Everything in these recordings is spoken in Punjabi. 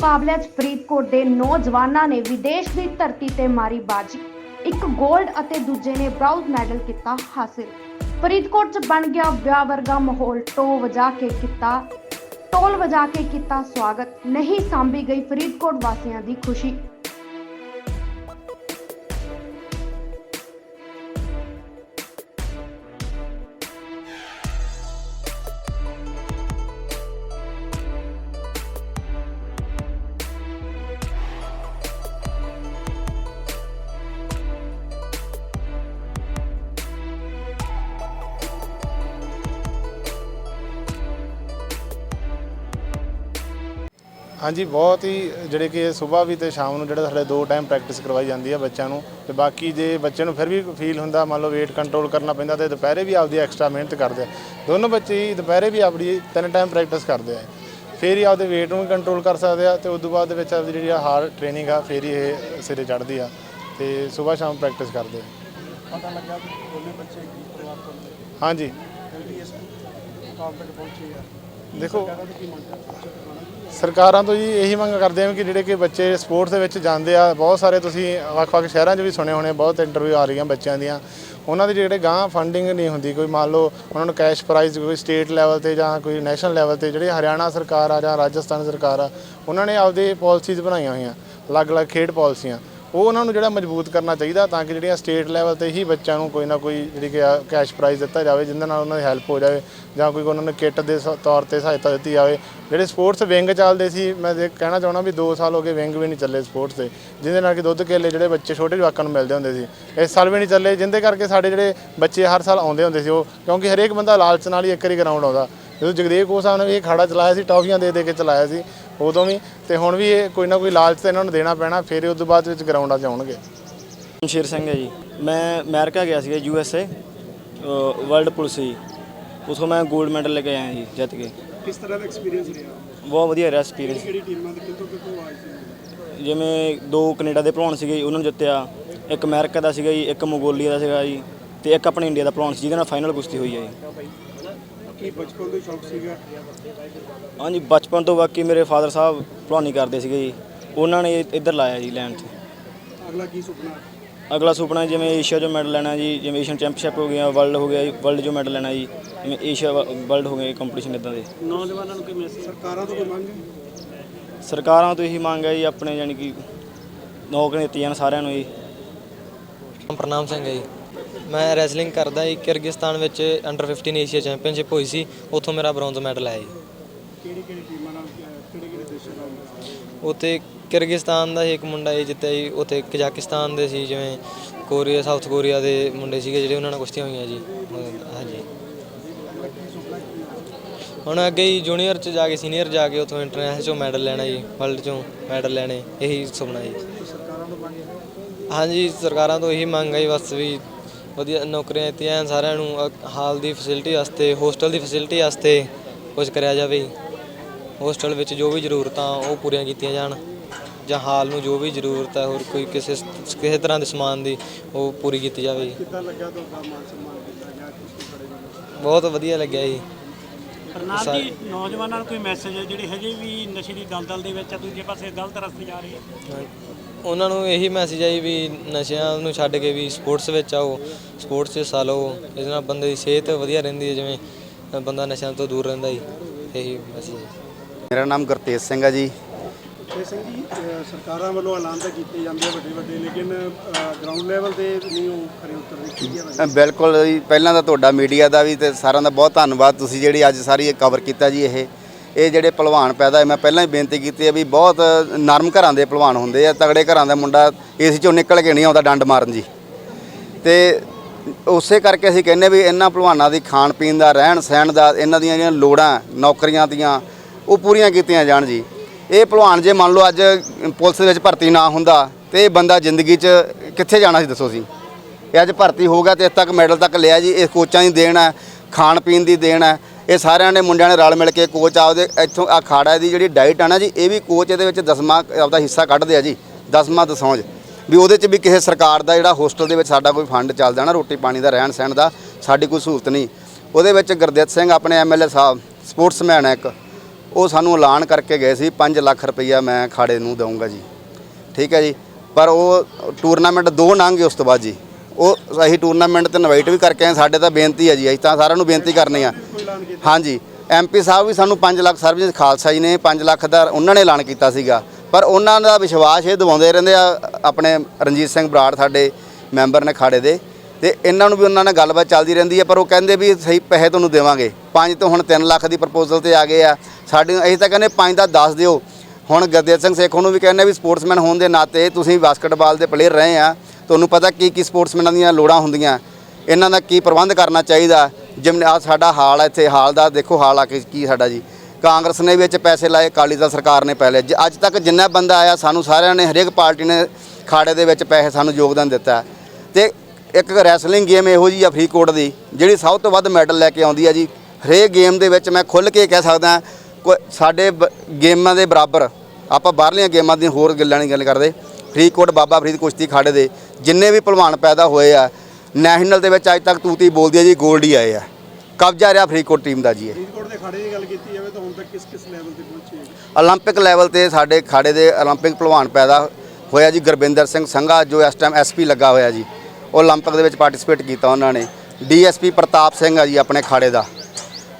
ਮੁਕਾਬਲਿਆਂ 'ਚ ਫਰੀਦਕੋਟ ਦੇ ਨੌਜਵਾਨਾਂ ਨੇ ਵਿਦੇਸ਼ ਦੀ ਧਰਤੀ ਤੇ ਮਾਰੀ ਬਾਜੀ। ਇੱਕ 골ਡ ਅਤੇ ਦੂਜੇ ਨੇ ਬ੍ਰਾਊਜ਼ ਮੈਡਲ ਕੀਤਾ ਹਾਸਿਲ। ਫਰੀਦਕੋਟ 'ਚ ਬਣ ਗਿਆ ਵਿਆਹ ਵਰਗਾ ਮਾਹੌਲ ਟੋ ਵਜਾ ਕੇ ਕੀਤਾ ਟੋਲ ਵਜਾ ਕੇ ਕੀਤਾ ਸਵਾਗਤ। ਨਹੀਂ ਸਾਂਭੀ ਗਈ ਫਰੀਦਕੋਟ ਵਾਸੀਆਂ ਦੀ ਖੁਸ਼ੀ। ਹਾਂਜੀ ਬਹੁਤ ਹੀ ਜਿਹੜੇ ਕਿ ਸਵੇਰ ਵੀ ਤੇ ਸ਼ਾਮ ਨੂੰ ਜਿਹੜਾ ਸਾਡੇ ਦੋ ਟਾਈਮ ਪ੍ਰੈਕਟਿਸ ਕਰਵਾਈ ਜਾਂਦੀ ਹੈ ਬੱਚਿਆਂ ਨੂੰ ਤੇ ਬਾਕੀ ਜੇ ਬੱਚੇ ਨੂੰ ਫਿਰ ਵੀ ਫੀਲ ਹੁੰਦਾ ਮੰਨ ਲਓ weight ਕੰਟਰੋਲ ਕਰਨਾ ਪੈਂਦਾ ਤੇ ਦੁਪਹਿਰੇ ਵੀ ਆਪਦੀ ਐਕਸਟਰਾ ਮਿਹਨਤ ਕਰਦੇ ਆ। ਦੋਨੋਂ ਬੱਚੇ ਹੀ ਦੁਪਹਿਰੇ ਵੀ ਆਪਣੀ ਤਿੰਨ ਟਾਈਮ ਪ੍ਰੈਕਟਿਸ ਕਰਦੇ ਆ। ਫਿਰ ਹੀ ਆਪਦੇ weight ਨੂੰ ਕੰਟਰੋਲ ਕਰ ਸਕਦੇ ਆ ਤੇ ਉਸ ਤੋਂ ਬਾਅਦ ਦੇ ਵਿੱਚ ਆਪਦੀ ਜਿਹੜੀ ਹਾਰਡ ਟ੍ਰੇਨਿੰਗ ਆ ਫਿਰ ਹੀ ਇਹ ਸਿਰੇ ਚੜ੍ਹਦੀ ਆ ਤੇ ਸਵੇਰ ਸ਼ਾਮ ਪ੍ਰੈਕਟਿਸ ਕਰਦੇ ਆ। ਪਤਾ ਲੱਗਾ ਕਿ ਦੋਨੇ ਬੱਚੇ ਕੀ ਪਰਿਵਾਰ ਤੋਂ ਨੇ। ਹਾਂਜੀ। ਪਹੁੰਚੇ ਆ? ਦੇਖੋ ਕੀ ਮੰਗ ਸਰਕਾਰਾਂ ਤੋਂ ਜੀ ਇਹੀ ਮੰਗ ਕਰਦੇ ਹਾਂ ਕਿ ਜਿਹੜੇ ਕਿ ਬੱਚੇ ਸਪੋਰਟਸ ਦੇ ਵਿੱਚ ਜਾਂਦੇ ਆ, ਬਹੁਤ ਸਾਰੇ ਤੁਸੀਂ ਵੱਖ-ਵੱਖ ਸ਼ਹਿਰਾਂ 'ਚ ਵੀ ਸੁਣੇ ਹੋਣੇ, ਬਹੁਤ ਇੰਟਰਵਿਊ ਆ ਰਹੀਆਂ ਬੱਚਿਆਂ ਦੀਆਂ। ਉਹਨਾਂ ਦੇ ਜਿਹੜੇ ਗਾਂ ਫੰਡਿੰਗ ਨਹੀਂ ਹੁੰਦੀ, ਕੋਈ ਮੰਨ ਲਓ ਉਹਨਾਂ ਨੂੰ ਕੈਸ਼ ਪ੍ਰਾਈਜ਼ ਕੋਈ ਸਟੇਟ ਲੈਵਲ ਤੇ ਜਾਂ ਕੋਈ ਨੈਸ਼ਨਲ ਲੈਵਲ ਤੇ ਜਿਹੜੇ ਹਰਿਆਣਾ ਸਰਕਾਰ ਆ ਜਾਂ ਰਾਜਸਥਾਨ ਸਰਕਾਰ ਆ, ਉਹਨਾਂ ਨੇ ਆਪਦੇ ਪਾਲਿਸੀਜ਼ ਬਣਾਈਆਂ ਹੋਈਆਂ, ਅਲੱਗ-ਅਲੱਗ ਖੇਡ ਪਾਲਿਸੀਆਂ ਉਹ ਉਹਨਾਂ ਨੂੰ ਜਿਹੜਾ ਮਜ਼ਬੂਤ ਕਰਨਾ ਚਾਹੀਦਾ ਤਾਂ ਕਿ ਜਿਹੜੀਆਂ ਸਟੇਟ ਲੈਵਲ ਤੇ ਹੀ ਬੱਚਿਆਂ ਨੂੰ ਕੋਈ ਨਾ ਕੋਈ ਜਿਹੜੀ ਕਿ ਕੈਸ਼ ਪ੍ਰਾਈਜ਼ ਦਿੱਤਾ ਜਾਵੇ, ਜਿੰਦੇ ਨਾਲ ਉਹਨਾਂ ਦੀ ਹੈਲਪ ਹੋ ਜਾਵੇ ਜਾਂ ਕੋਈ ਉਹਨਾਂ ਨੂੰ ਕਿੱਟ ਦੇ ਸ- ਤੌਰ ਤੇ ਸਹਾਇਤਾ ਦਿੱਤੀ ਜਾਵੇ। ਜਿਹੜੇ ਸਪੋਰਟਸ ਵਿੰਗ ਚੱਲਦੇ ਸੀ, ਮੈਂ ਦੇਖ ਕਹਿਣਾ ਚਾਹਣਾ ਵੀ 2 ਸਾਲ ਹੋ ਗਏ ਵਿੰਗ ਵੀ ਨਹੀਂ ਚੱਲੇ ਸਪੋਰਟਸ ਦੇ ਜਿਹਦੇ ਨਾਲ ਕਿ ਦੁੱਧ ਕੇਲੇ ਜਿਹੜੇ ਬੱਚੇ ਛੋਟੇ ਜਵਾਕਾਂ ਨੂੰ ਮਿਲਦੇ ਹੁੰਦੇ ਸੀ ਇਸ ਸਾਲ ਵੀ ਨਹੀਂ ਚੱਲੇ, ਜਿੰਦੇ ਕਰਕੇ ਸਾਡੇ ਜਿਹੜੇ ਬੱਚੇ ਹਰ ਸਾਲ ਆਉਂਦੇ ਹੁੰਦੇ ਸੀ ਉਹ, ਕਿਉਂਕਿ ਹਰੇਕ ਬੰਦਾ ਲਾਲਚ ਨਾਲ ਹੀ ਇੱਕ ਵਾਰੀ ਗਰਾਊਂਡ ਆਉਂਦਾ। ਜਦੋਂ ਜਗਦੇਵ ਕੋਹ ਸਾਹਿਬ ਨੇ ਵੀ ਇਹ ਖਾੜਾ ਚਲਾਇਆ ਸੀ, ਟੌਫੀਆਂ ਦੇ ਦੇ ਕੇ ਚਲਾਇਆ ਸੀ ਉਦੋਂ ਵੀ ਤੇ ਹੁਣ ਵੀ ਇਹ ਕੋਈ ਨਾ ਕੋਈ ਲਾਲਚ ਤੇ ਇਹਨਾਂ ਨੂੰ ਦੇਣਾ ਪੈਣਾ ਫਿਰ ਉਸ ਤੋਂ ਬਾਅਦ ਵਿੱਚ ਗਰਾਊਂਡਾਂ 'ਚ ਆਉਣਗੇ ਸ਼ੇਰ ਸਿੰਘ ਹੈ ਜੀ। ਮੈਂ ਅਮਰੀਕਾ ਗਿਆ ਸੀਗਾ U S A world police ਜੀ। ਉਥੋਂ ਮੈਂ 골ਡ ਮੈਡਲ ਲੈ ਕੇ ਆਇਆ ਜੀ ਜਿੱਤ ਕੇ। ਕਿਸ ਤਰ੍ਹਾਂ ਦਾ ਐਕਸਪੀਰੀਅੰਸ ਰਿਹਾ? ਬਹੁਤ ਵਧੀਆ ਰਿਹਾ ਐਕਸਪੀਰੀਅੰਸ ਕਿਹੜੀ ਟੀਮਾਂ ਦੇ ਕਿੱਥੋਂ ਕਿੱਥੋਂ ਆਏ ਸੀ? ਜਿਵੇਂ ਦੋ ਕੈਨੇਡਾ ਦੇ ਭਲਵਾਨ ਸੀਗੇ ਉਹਨਾਂ ਨੂੰ ਜਿੱਤਿਆ। ਇੱਕ ਅਮਰੀਕਾ ਦਾ ਸੀਗਾ ਜੀ ਇੱਕ ਮੰਗੋਲੀਆ ਦਾ ਸੀਗਾ ਜੀ ਤੇ ਇੱਕ ਆਪਣੇ ਇੰਡੀਆ ਦਾ ਭਲਵਾਨ ਸੀ ਜਿਹਦੇ ਨਾਲ ਫਾਈਨਲ ਕੁਸ਼ਤੀ ਹੋਈ ਹੈ ਜੀ। ਕੀ ਬਚਪਨ ਤੋਂ ਸ਼ੌਕ ਸੀਗਾ? ਹਾਂਜੀ ਬਚਪਨ ਤੋਂ ਬਾਕੀ ਮੇਰੇ ਫਾਦਰ ਸਾਹਿਬ ਭਲਵਾਨੀ ਕਰਦੇ ਸੀਗੇ ਜੀ। ਉਹਨਾਂ ਨੇ ਇੱਧਰ ਲਾਇਆ ਜੀ ਲੈਣ 'ਚ ਅਗਲਾ ਕੀ ਸੁਪਨਾ? ਅਗਲਾ ਸੁਪਨਾ ਜਿਵੇਂ ਏਸ਼ੀਆ 'ਚੋਂ ਮੈਡਲ ਲੈਣਾ ਜੀ ਜਿਵੇਂ ਏਸ਼ੀਅਨ ਚੈਂਪੀਅਨਸ਼ਿਪ ਹੋ ਗਿਆ ਵਰਲਡ ਹੋ ਗਿਆ ਵਰਲਡ 'ਚੋਂ ਮੈਡਲ ਲੈਣਾ ਜੀ ਜਿਵੇਂ ਏਸ਼ੀਆ ਵਰਲਡ ਹੋ ਗਏ ਕੰਪੀਟੀਸ਼ਨ ਇਦਾਂ ਦੇ। ਨੌਜਵਾਨਾਂ ਨੂੰ ਕੋਈ ਮੈਸੇਜ ਸਰਕਾਰਾਂ ਤੋਂ ਕੋਈ ਮੰਗ ਹੈ? ਸਰਕਾਰਾਂ ਤੋਂ ਇਹੀ ਮੰਗ ਹੈ ਜੀ ਆਪਣੇ ਯਾਨੀ ਕਿ ਨੌਕਰੀਆਂ ਦਿੱਤੀਆਂ ਜਾਣ ਸਾਰਿਆਂ ਨੂੰ ਜੀ। ਪ੍ਰਨਾਮ ਸਿੰਘ ਹੈ ਜੀ। ਮੈਂ ਰੈਸਲਿੰਗ ਕਰਦਾ ਜੀ ਕਿਰਗਿਸਤਾਨ ਵਿੱਚ ਅੰਡਰ 15 ਏਸ਼ੀਆ ਚੈਂਪੀਅਨਸ਼ਿਪ ਹੋਈ ਸੀ ਉੱਥੋਂ ਮੇਰਾ ਬ੍ਰੌਂਜ਼ ਮੈਡਲ ਆਇਆ ਜੀ। ਕਿਹੜੀ ਕਿਹੜੀ ਟੀਮਾਂ ਨਾਲ ਕਿਹੜੇ ਕਿਹੜੇ ਦੇਸ਼ਾਂ ਨਾਲ ਉੱਥੇ ਕਿਰਗਿਸਤਾਨ ਦਾ ਇੱਕ ਮੁੰਡਾ ਜੀ ਜਿੱਤਿਆ ਜੀ ਉੱਥੇ ਕਜ਼ਾਕਿਸਤਾਨ ਦੇ ਸੀ ਜਿਵੇਂ ਕੋਰੀਆ ਸਾਊਥ ਕੋਰੀਆ ਦੇ ਮੁੰਡੇ ਸੀਗੇ ਜਿਹੜੇ ਉਹਨਾਂ ਨਾਲ ਕੁਸ਼ਤੀਆਂ ਹੋਈਆਂ ਜੀ। ਹਾਂਜੀ। ਹੁਣ ਅੱਗੇ ਹੀ ਜੂਨੀਅਰ ਚ ਜਾ ਕੇ ਸੀਨੀਅਰ ਜਾ ਕੇ ਉੱਥੋਂ ਇੰਟਰਨੈਸ਼ਨਲ ਚੋਂ ਮੈਡਲ ਲੈਣਾ ਜੀ ਵਰਲਡ ਚੋਂ ਮੈਡਲ ਲੈਣੇ ਇਹੀ ਸੁਪਨਾ ਜੀ। ਹਾਂਜੀ ਸਰਕਾਰਾਂ ਤੋਂ ਇਹੀ ਮੰਗ ਹੈ ਬਸ ਵੀ ਵਧੀਆ ਨੌਕਰੀਆਂ ਦਿੱਤੀਆਂ ਸਾਰਿਆਂ ਨੂੰ ਅ- ਹਾਲ ਦੀ ਫੈਸਿਲਿਟੀ ਵਾਸਤੇ ਹੋਸਟਲ ਦੀ ਫੈਸਿਲਿਟੀ ਵਾਸਤੇ ਕੁਝ ਕਰਿਆ ਜਾਵੇ। ਹੋਸਟਲ ਵਿੱਚ ਜੋ ਵੀ ਜ਼ਰੂਰਤਾਂ ਉਹ ਪੂਰੀਆਂ ਕੀਤੀਆਂ ਜਾਣ। ਜਾਂ ਹਾਲ ਨੂੰ ਜੋ ਵੀ ਜ਼ਰੂਰਤ ਹੈ ਹੋਰ ਕੋਈ ਕਿਸੇ ਕਿਸੇ ਤਰ੍ਹਾਂ ਦੇ ਸਮਾਨ ਦੀ ਉਹ ਪੂਰੀ ਕੀਤੀ ਜਾਵੇ। ਜੀ। ਕਿੱਦਾਂ ਲੱਗਾ ਤੁਹਾਡਾ ਮਾਨ ਸਨਮਾਨ ਕੀਤਾ ਗਿਆ? ਕੁਸ਼ਤੀ ਖੜੇ ਨੂੰ ਬਹੁਤ ਵਧੀਆ ਲੱਗਿਆ ਜੀ। ਜੀ ਨੌਜਵਾਨਾਂ ਨੂੰ ਕੋਈ ਮੈਸੇਜ ਹੈ? ਜਿਹੜੇ ਹਜੇ ਵੀ ਨਸ਼ੇ ਦੀ ਦਲਦਲ ਦੇ ਵਿੱਚ ਆ ਦੂਜੇ ਪਾਸੇ ਗਲਤ ਰਸਤੇ ਜਾ ਰਹੇ ਆ। ਉਹਨਾਂ ਨੂੰ ਇਹੀ ਮੈਸੇਜ ਹੈ ਜੀ ਵੀ ਨਸ਼ਿਆਂ ਨੂੰ ਛੱਡ ਕੇ ਵੀ ਸਪੋਰਟਸ ਵਿੱਚ ਆਓ ਸਪੋਰਟਸ 'ਚ ਹਿੱਸਾ ਲਓ ਇਸ ਨਾਲ ਬੰਦੇ ਦੀ ਸਿਹਤ ਵਧੀਆ ਰਹਿੰਦੀ ਹੈ ਜਿਵੇਂ ਬੰਦਾ ਨਸ਼ਿਆਂ ਤੋਂ ਦੂਰ ਰਹਿੰਦਾ ਜੀ ਇਹੀ ਮੈਸੇਜ ਹੈ। ਮੇਰਾ ਨਾਮ ਗੁਰਤੇਜ ਸਿੰਘ ਹੈ ਜੀ। ਤੇ ਸਿੰਘ ਜੀ ਸਰਕਾਰਾਂ ਵੱਲੋਂ ਐਲਾਨ ਤਾਂ ਕੀਤੇ ਜਾਂਦੇ ਆ ਵੱਡੇ ਵੱਡੇ ਲੇਕਿਨ ਗਰਾਊਂਡ ਲੈਵਲ ਤੇ ਨਹੀਂ ਉਹ ਖਰੇ ਉਤਰਦੇ ਕੀ ਹੈ ਅ, ਬਿਲਕੁਲ ਜੀ ਪਹਿਲਾਂ ਤਾਂ ਤੁਹਾਡਾ ਮੀਡੀਆ ਦਾ ਵੀ ਤੇ ਸਾਰਿਆਂ ਦਾ ਬਹੁਤ ਧੰਨਵਾਦ ਤੁਸੀਂ ਜਿਹੜੀ ਅੱਜ ਸਾਰੀ ਇਹ ਕਵਰ ਕੀਤਾ ਜੀ ਇਹ। ਇਹ ਜਿਹੜੇ ਪਹਿਲਵਾਨ ਪੈਦਾ ਹੋਏ, ਮੈਂ ਪਹਿਲਾਂ ਹੀ ਬੇਨਤੀ ਕੀਤੀ ਹੈ ਵੀ ਬਹੁਤ ਨਰਮ ਘਰਾਂ ਦੇ ਪਹਿਲਵਾਨ ਹੁੰਦੇ ਆ, ਤਗੜੇ ਘਰਾਂ ਦਾ ਮੁੰਡਾ ਏਸੀ ਚੋਂ ਨਿਕਲ ਕੇ ਨਹੀਂ ਆਉਂਦਾ ਡੰਡ ਮਾਰਨ ਜੀ। ਤੇ ਉਸੇ ਕਰਕੇ ਅਸੀਂ ਕਹਿੰਨੇ ਵੀ ਇਹਨਾਂ ਪਹਿਲਵਾਨਾਂ ਦੀ ਖਾਣ ਪੀਣ ਦਾ, ਰਹਿਣ ਸਹਿਣ ਦਾ, ਇਹਨਾਂ ਦੀਆਂ ਜਿਹੜੀਆਂ ਲੋੜਾਂ, ਨੌਕਰੀਆਂ ਦੀਆਂ, ਉਹ ਪੂਰੀਆਂ ਕੀਤੀਆਂ ਜਾਣ ਜੀ। ਇਹ ਪਹਿਲਵਾਨ ਜੇ ਮੰਨ ਲਓ ਅੱਜ ਪੁਲਿਸ ਦੇ ਵਿੱਚ ਭਰਤੀ ਨਾ ਹੁੰਦਾ, ਤੇ ਇਹ ਬੰਦਾ ਜ਼ਿੰਦਗੀ 'ਚ ਕਿੱਥੇ ਜਾਣਾ ਸੀ ਦੱਸੋ ਜੀ? ਇਹ ਅੱਜ ਭਰਤੀ ਹੋ ਗਿਆ ਤੇ ਇੱਥੇ ਤੱਕ ਮੈਡਲ ਤੱਕ ਲਿਆ ਜੀ, ਇਹ ਕੋਚਾਂ ਦੀ ਦੇਣ ਹੈ, ਖਾਣ ਪੀਣ ਦੀ ਦੇਣ ਹੈ ਇਹ ਸਾਰਿਆਂ ਨੇ ਮੁੰਡਿਆਂ ਨੇ ਰਲ ਮਿਲ ਕੇ ਕੋਚ ਆਪਦੇ ਇੱਥੋਂ ਆ ਖਾੜਾ ਦੀ ਜਿਹੜੀ ਡਾਈਟ ਆ ਨਾ ਜੀ, ਇਹ ਵੀ ਕੋਚ ਇਹਦੇ ਵਿੱਚ ਦਸਵਾਂ ਆਪਦਾ ਹਿੱਸਾ ਕੱਢਦੇ ਆ ਜੀ, ਦਸਵਾਂ ਦਸੌਂਜ। ਵੀ ਉਹਦੇ 'ਚ ਵੀ ਕਿਸੇ ਸਰਕਾਰ ਦਾ ਜਿਹੜਾ ਹੋਸਟਲ ਦੇ ਵਿੱਚ ਸਾਡਾ ਕੋਈ ਫੰਡ ਚੱਲਦਾ ਨਾ, ਰੋਟੀ ਪਾਣੀ ਦਾ, ਰਹਿਣ ਸਹਿਣ ਦਾ, ਸਾਡੀ ਕੋਈ ਸਹੂਲਤ ਨਹੀਂ। ਉਹਦੇ ਵਿੱਚ ਗੁਰਦਿੱਤ ਸਿੰਘ ਆਪਣੇ ਐਮਐਲਏ ਸਾਹਿਬ, ਸਪੋਰਟਸਮੈਨ ਹੈ ਇੱਕ, ਉਹ ਸਾਨੂੰ ਐਲਾਨ ਕਰਕੇ ਗਏ ਸੀ 5 ਲੱਖ ਰੁਪਈਆ ਮੈਂ ਖਾੜੇ ਨੂੰ ਦਊਂਗਾ ਜੀ। ਠੀਕ ਹੈ ਜੀ, ਪਰ ਉਹ ਟੂਰਨਾਮੈਂਟ ਦੋ ਲੰਘ ਉਸ ਤੋਂ ਬਾਅਦ ਜੀ। ਉਹ ਅਸੀਂ ਟੂਰਨਾਮੈਂਟ ਤੇ ਇਨਵਾਈਟ ਵੀ ਕਰਕੇ ਆਏ, ਸਾਡੇ ਤਾਂ ਬੇਨਤੀ ਹੈ ਜੀ, ਅਸੀਂ ਤਾਂ ਸਾਰਿਆਂ ਨੂੰ ਬੇਨਤੀ ਕਰਨੀ ਆ। ਹਾਂਜੀ ਐਮਪੀ ਸਾਹਿਬ ਵੀ ਸਾਨੂੰ 5 ਲੱਖ ਸਰਬਜੀਤ ਖਾਲਸਾ ਜੀ ਨੇ 5 ਲੱਖ ਦਾ ਉਹਨਾਂ ਨੇ ਐਲਾਨ ਕੀਤਾ ਸੀਗਾ। ਪਰ ਉਹਨਾਂ ਦਾ ਵਿਸ਼ਵਾਸ ਇਹ ਦਿਵਾਉਂਦੇ ਰਹਿੰਦੇ ਆ, ਆਪਣੇ ਰਣਜੀਤ ਸਿੰਘ ਬਰਾੜ ਸਾਡੇ ਮੈਂਬਰ ਨੇ ਖਾੜੇ ਦੇ, ਤੇ ਇਹਨਾਂ ਨੂੰ ਵੀ ਉਹਨਾਂ ਨਾਲ ਗੱਲਬਾਤ ਚੱਲਦੀ ਰਹਿੰਦੀ ਹੈ ਪਰ ਉਹ ਕਹਿੰਦੇ ਵੀ ਸਹੀ ਪੈਸੇ ਤੁਹਾਨੂੰ ਦੇਵਾਂਗੇ। 5 ਤੋਂ ਹੁਣ 3 ਲੱਖ ਦੀ ਪ੍ਰਪੋਜ਼ਲ ਤੇ ਆ ਗਏ ਆ। ਸਾਡੇ ਅਸੀਂ ਤਾਂ ਕਹਿੰਦੇ 5 ਦਾ ਦੱਸ ਦਿਓ। ਹੁਣ ਗੁਰਦੇਵ ਸਿੰਘ ਸੇਖੋਂ ਨੂੰ ਵੀ ਕਹਿੰਦੇ ਵੀ ਸਪੋਰਟਸਮੈਨ ਹੋਣ ਦੇ ਨਾਤੇ ਤੁਸੀਂ ਬਾਸਕਟਬਾਲ ਦੇ ਪਲੇਅਰ ਰਹੇ ਆ, ਤੁਹਾਨੂੰ ਪਤਾ ਕੀ ਕੀ ਸਪੋਰਟਸਮੈਨਾਂ ਦੀਆਂ ਲੋੜਾਂ ਹੁੰਦੀਆਂ। ਇਹਨਾਂ ਦਾ ਕੀ ਪ੍ਰਬੰਧ ਕਰਨਾ ਚਾਹੀਦਾ? ਜਿਵੇਂ ਆ ਸਾਡਾ ਹਾਲ ਹੈ ਇੱਥੇ, ਹਾਲ ਦਾ ਦੇਖੋ ਹਾਲ ਆ ਕੇ ਕੀ ਸਾਡਾ ਜੀ। ਕਾਂਗਰਸ ਨੇ ਵਿੱਚ ਪੈਸੇ ਲਾਏ, ਅਕਾਲੀ ਦਲ ਸਰਕਾਰ ਨੇ ਪਹਿਲੇ ਜ- ਅੱਜ ਤੱਕ ਜਿੰਨਾ ਬੰਦਾ ਆਇਆ, ਸਾਨੂੰ ਸਾਰਿਆਂ ਨੇ, ਹਰੇਕ ਪਾਰਟੀ ਨੇ ਖਾੜੇ ਦੇ ਵਿੱਚ ਪੈਸੇ ਸਾਨੂੰ ਯੋਗਦਾਨ ਦਿੱਤਾ। ਹੈ। ਤੇ ਇੱਕ ਰੈਸਲਿੰਗ ਗੇਮ ਇਹੋ ਜੀ ਆ ਫਰੀਦਕੋਟ ਦੀ, ਜਿਹੜੀ ਸਭ ਤੋਂ ਵੱਧ ਮੈਡਲ ਲੈ ਕੇ ਆਉਂਦੀ ਆ ਜੀ। ਹਰੇਕ ਗੇਮ ਦੇ ਵਿੱਚ ਮੈਂ ਖੁੱਲ੍ਹ ਕੇ ਕਹਿ ਸਕਦਾ, ਕੋਈ ਸਾਡੇ ਬ- ਗੇਮਾਂ ਦੇ ਬਰਾਬਰ, ਆਪਾਂ ਬਾਹਰਲੀਆਂ ਗੇਮਾਂ ਦੀਆਂ ਹੋਰ ਗੱਲਾਂ ਨਹੀਂ ਗੱਲ ਕਰਦੇ। ਫਰੀਦਕੋਟ ਬਾਬਾ ਫਰੀਦ ਕੁਸ਼ਤੀ ਖਾੜੇ ਦੇ, ਜਿੰਨੇ ਵੀ ਪਹਿਲਵਾਨ ਪੈਦਾ ਹੋਏ ਆ ਨੈਸ਼ਨਲ ਦੇ ਵਿੱਚ ਅੱਜ ਤੱਕ ਤੂਤੀ ਬੋਲਦੀ ਹੈ ਜੀ 골ਡ ਹੀ ਆਏ ਆ। ਕਬਜ਼ਾ ਰਿਹਾ ਫਰੀਦਕੋਟ ਟੀਮ ਦਾ ਜੀ ਇਹ। ਫਰੀਦਕੋਟ ਦੇ ਖਾੜੇ ਦੀ ਗੱਲ ਕੀਤੀ ਜਾਵੇ ਤਾਂ ਹੁਣ ਤੱਕ ਕਿਸ ਕਿਸ ਲੈਵਲ ਤੇ ਪਹੁੰਚੀ ਹੈ? 올림픽 ਲੈਵਲ ਤੇ ਸਾਡੇ ਖਾੜੇ ਦੇ ਓਲੰਪਿਕ ਪਹਿਲਵਾਨ ਪੈਦਾ ਹੋਇਆ ਜੀ ਗੁਰਵਿੰਦਰ ਸਿੰਘ ਸੰਘਾ ਜੋ ਇਸ ਟਾਈਮ ਐਸਪੀ ਲੱਗਾ ਹੋਇਆ ਜੀ। ਓਲੰਪਿਕ ਦੇ ਵਿੱਚ ਪਾਰਟਿਸਿਪੇਟ ਕੀਤਾ ਉਹਨਾਂ ਨੇ। ਡੀਐਸਪੀ ਪ੍ਰਤਾਪ ਸਿੰਘ ਆ ਜੀ ਆਪਣੇ ਖਾੜੇ ਦਾ।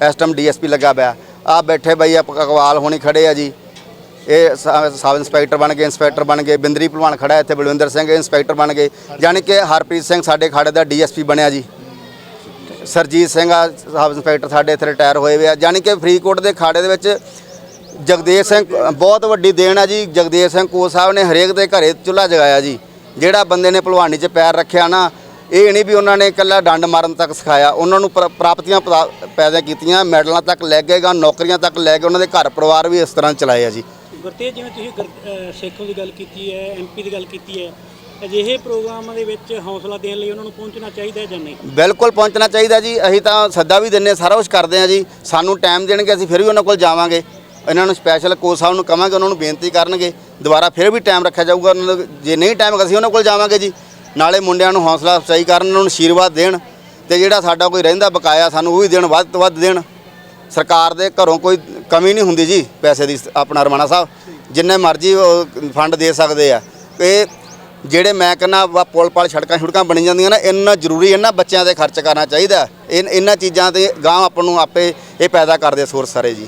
ਇਸ ਟਾਈਮ ਡੀਐਸਪੀ ਲੱਗਾ ਪਿਆ। ਆ ਬੈਠੇ ਬਈ ਆ ਅਕਵਾਲ ਹੋਣੀ ਖੜੇ ਆ ਜੀ। ਇਹ ਸਬ ਸਬ ਇੰਸਪੈਕਟਰ ਬਣ ਗਏ, ਇੰਸਪੈਕਟਰ ਬਣ ਗਏ, ਬਿੰਦਰੀ ਭਲਵਾਨ ਖੜਾ ਇੱਥੇ, ਬਲਵਿੰਦਰ ਸਿੰਘ ਇੰਸਪੈਕਟਰ ਬਣ ਗਏ, ਯਾਨੀ ਕਿ ਹਰਪ੍ਰੀਤ ਸਿੰਘ ਸਾਡੇ ਖਾੜੇ ਦਾ ਡੀਐਸਪੀ ਬਣਿਆ ਜੀ। ਸਰਜੀਤ ਸਿੰਘ ਆ, ਸਬ ਇੰਸਪੈਕਟਰ ਸਾਡੇ ਇੱਥੇ ਰਿਟਾਇਰ ਹੋਏ ਵੇ ਆ, ਯਾਨੀ ਕਿ ਫਰੀਦਕੋਟ ਦੇ ਖਾੜੇ ਦੇ ਵਿੱਚ ਜਗਦੇਵ ਸਿੰਘ, ਬਹੁਤ ਵੱਡੀ ਦੇਣ ਆ ਜੀ, ਜਗਦੇਵ ਸਿੰਘ ਕੋਚ ਸਾਹਿਬ ਨੇ ਹਰੇਕ ਦੇ ਘਰੇ ਚੁੱਲ੍ਹਾ ਜਗਾਇਆ ਜੀ। ਜਿਹੜਾ ਬੰਦੇ ਨੇ ਭਲਵਾਨੀ 'ਚ ਪੈਰ ਰੱਖਿਆ ਨਾ, ਇਹ ਨਹੀਂ ਵੀ ਉਹਨਾਂ ਨੇ ਇਕੱਲਾ ਡੰਡ ਮਾਰਨ ਤੱਕ ਸਿਖਾਇਆ, ਉਹਨਾਂ ਨੂੰ ਪ੍ਰ- ਪ੍ਰਾਪਤੀਆਂ ਪਰਾ- ਪੈਦਾ ਕੀਤੀਆਂ, ਮੈਡਲਾਂ ਤੱਕ ਲੈ ਕੇ ਗਾ ਨੌਕਰੀਆਂ ਤੱਕ ਲੈ ਕੇ ਉਹਨਾਂ ਦੇ ਘਰ ਪਰਿਵਾਰ ਵੀ ਇਸ ਤਰ੍ਹਾਂ ਚਲਾਏ ਆ ਜੀ। ਗੁਰਤੇਜ ਜਿਵੇਂ ਤੁਸੀਂ ਗੁਰ- ਅਹ ਸੇਖੋਂ ਦੀ ਗੱਲ ਕੀਤੀ ਹੈ ਐਮਪੀ ਦੀ ਗੱਲ ਕੀਤੀ ਹੈ, ਅਜਿਹੇ ਪ੍ਰੋਗਰਾਮਾਂ ਦੇ ਵਿੱਚ ਹੌਸਲਾ ਦੇਣ ਲਈ ਉਹਨਾਂ ਨੂੰ ਪਹੁੰਚਣਾ ਚਾਹੀਦਾ ਹੈ ਜਾਂ ਨਹੀਂ? ਬਿਲਕੁਲ ਪਹੁੰਚਣਾ ਚਾਹੀਦਾ ਜੀ। ਅਸੀਂ ਤਾਂ ਸੱਦਾ ਵੀ ਦਿੰਨੇ ਸਾਰਾ ਕੁਝ ਕਰਦੇ ਹਾਂ ਜੀ। ਸਾਨੂੰ ਟਾਈਮ ਦੇਣਗੇ, ਅਸੀਂ ਫਿਰ ਵੀ ਉਹਨਾਂ ਕੋਲ ਜਾਵਾਂਗੇ। ਇਹਨਾਂ ਨੂੰ ਸਪੈਸ਼ਲ ਕੋਚ ਸਾਹਿਬ ਨੂੰ ਕਵਾਂਗੇ, ਉਹਨਾਂ ਨੂੰ ਬੇਨਤੀ ਕਰਨਗੇ। ਦੁਬਾਰਾ ਫਿਰ ਵੀ ਟਾਈਮ ਰੱਖਿਆ ਜਾਊਗਾ, ਉਹਨਾਂ ਨੂੰ ਜੇ ਨਹੀਂ ਟਾਈਮ ਅਸੀਂ ਉਹਨਾਂ ਕੋਲ ਜਾਵਾਂਗੇ ਜੀ। ਨਾਲੇ ਮੁੰਡਿਆਂ ਨੂੰ ਹੌਸਲਾ ਅਫਜ਼ਾਈ ਕਰਨ, ਉਹਨਾਂ ਨੂੰ ਆਸ਼ੀਰਵਾਦ ਦੇਣ। ਤੇ ਜਿਹੜਾ ਸਾਡਾ ਕੋਈ ਰਹਿੰਦਾ, ਬਕਾਇਆ ਸਾਨੂੰ ਉਹ ਵੀ ਦੇਣ, ਵੱਧ ਤੋਂ ਵੱਧ ਦੇਣ। ਸਰਕਾਰ ਦੇ ਘਰੋਂ ਕੋਈ ਕਮੀ ਨਹੀਂ ਹੁੰਦੀ ਜੀ ਪੈਸੇ ਦੀ, ਆਪਣਾ ਰਮਾਣਾ ਸਾਹਿਬ। ਜਿੰਨੇ ਮਰਜ਼ੀ ਫੰਡ ਦੇ ਸਕਦੇ ਆ। ਇਹ ਜਿਹੜੇ ਮੈਂ ਕਹਿੰਦਾ ਵਾ ਪੁਲ ਪਲ ਸੜਕਾਂ ਛੁੜਕਾਂ ਬਣੀ ਜਾਂਦੀਆਂ ਨਾ, ਇੰਨਾ ਜ਼ਰੂਰੀ ਇਹਨਾਂ ਬੱਚਿਆਂ ਤੇ ਖਰਚ ਕਰਨਾ ਚਾਹੀਦਾ। ਇਹ ਇਹਨਾਂ ਚੀਜ਼ਾਂ ਤੇ ਗਾਂ ਆਪਾਂ ਨੂੰ ਆਪੇ ਇਹ ਪੈਦਾ ਕਰਦੇ ਸੋਰਸ ਸਾਰੇ ਜੀ।